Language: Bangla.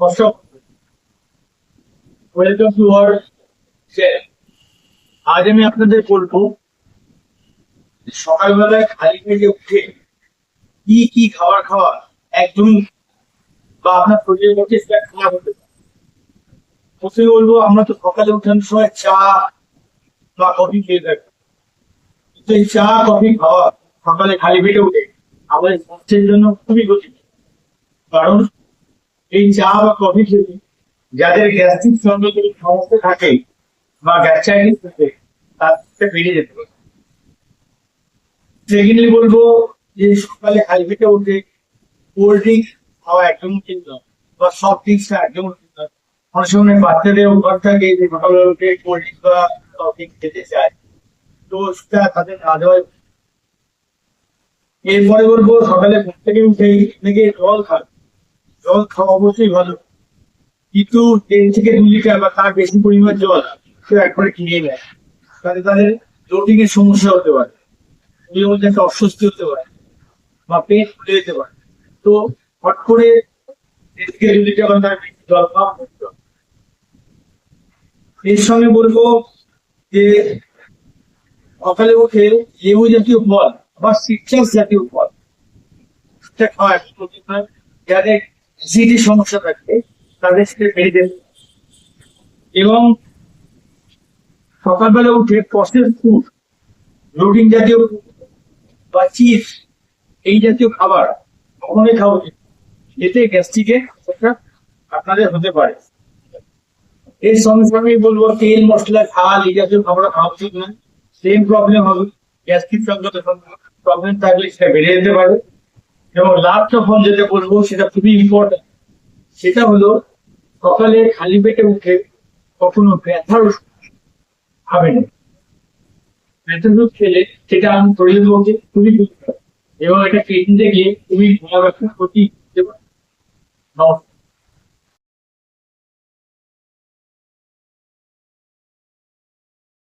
আজ আমি আপনাদের বলব সকালবেলায় খালি পেটে উঠে কি কি খাবার খাওয়া একদম বা আপনার শরীরের মধ্যে খারাপ হতে পারে। প্রথমে বলব, আমরা তো সকালে উঠানোর সময় চা বা কফি খেয়ে থাকি। এই চা কফি খাওয়া সকালে খালি পেটে উঠে আমাদের স্বাস্থ্যের জন্য খুবই ক্ষতি কারণ এই চা বা কফি খেলে যাদের গ্যাস্ট্রিক সংক্রান্ত সমস্যা থাকে বা গ্যাস্ট্রাইটিস থাকে, তার বেরিয়ে যেতে পারে। সেকেন্ডলি বলব যে সকালে খালি পেটে উঠে কোল্ড ড্রিঙ্কস খাওয়া একদম ঠিক নয় বা সফট ড্রিঙ্কস একদম ঠিক নয়। অনেক সময় বাচ্চাদের অভ্যাস থাকে যে সকালবেলা উঠে কোল্ড ড্রিঙ্কস বা সফট খেতে চায়। তো সেটা তাদের না দেওয়াই এরপরে বলব সকালে ঘুম থেকে উঠে থেকে জল খান জল খাওয়া অবশ্যই ভালো। কিন্তু দেড় থেকে দু লিটার বা তার বেশি পরিমাণ জল কেউ একবারে কিনে নেয়। তাহলে তাদের লোডিং এর সমস্যা হতে পারে শরীরের মধ্যে একটা অস্বস্তি হতে পারে বা পেট ফুলে যেতে পারে। তো হট করে দেড় থেকে দু লিটার বা তার বেশি জল খাওয়া এর সঙ্গে বলব যে সকালে উঠে লেবু জাতীয় ফল বা সিট্রাস জাতীয় ফল। সেটা খাওয়া। যাদের অ্যাসিডের সমস্যা থাকে তাদের সেটা বেড়ে যাবে এবং সকালবেলা উঠে প্রসেস ফুড রুটিন জাতীয় বা চিপস এই জাতীয় খাবার কখনোই খাওয়া উচিত এতে গ্যাস্ট্রিকের সমস্যা আপনাদের হতে পারে। এর সঙ্গে সঙ্গে বলব, তেল, মশলা, ঝাল, এই জাতীয় খাবার খাওয়া উচিত নয়। সেম প্রবলেম হবে। গ্যাস্ট্রিক সংক্রান্ত প্রবলেম থাকলে সেটা বেড়ে যেতে পারে। এবং লাস্ট অল যেটা বলব, সেটা খুবই ইম্পর্টেন্ট সেটা হলো সকালে খালি পেটে উঠে কখনো ব্যথার হবে খাবেন। ব্যথার ওষুধ খেলে সেটা আমি শরীরের মধ্যে খুবই এবং এটা কিডনিতে গিয়ে খুবই ভয়াবহ একটা ক্ষতি হতে পারে।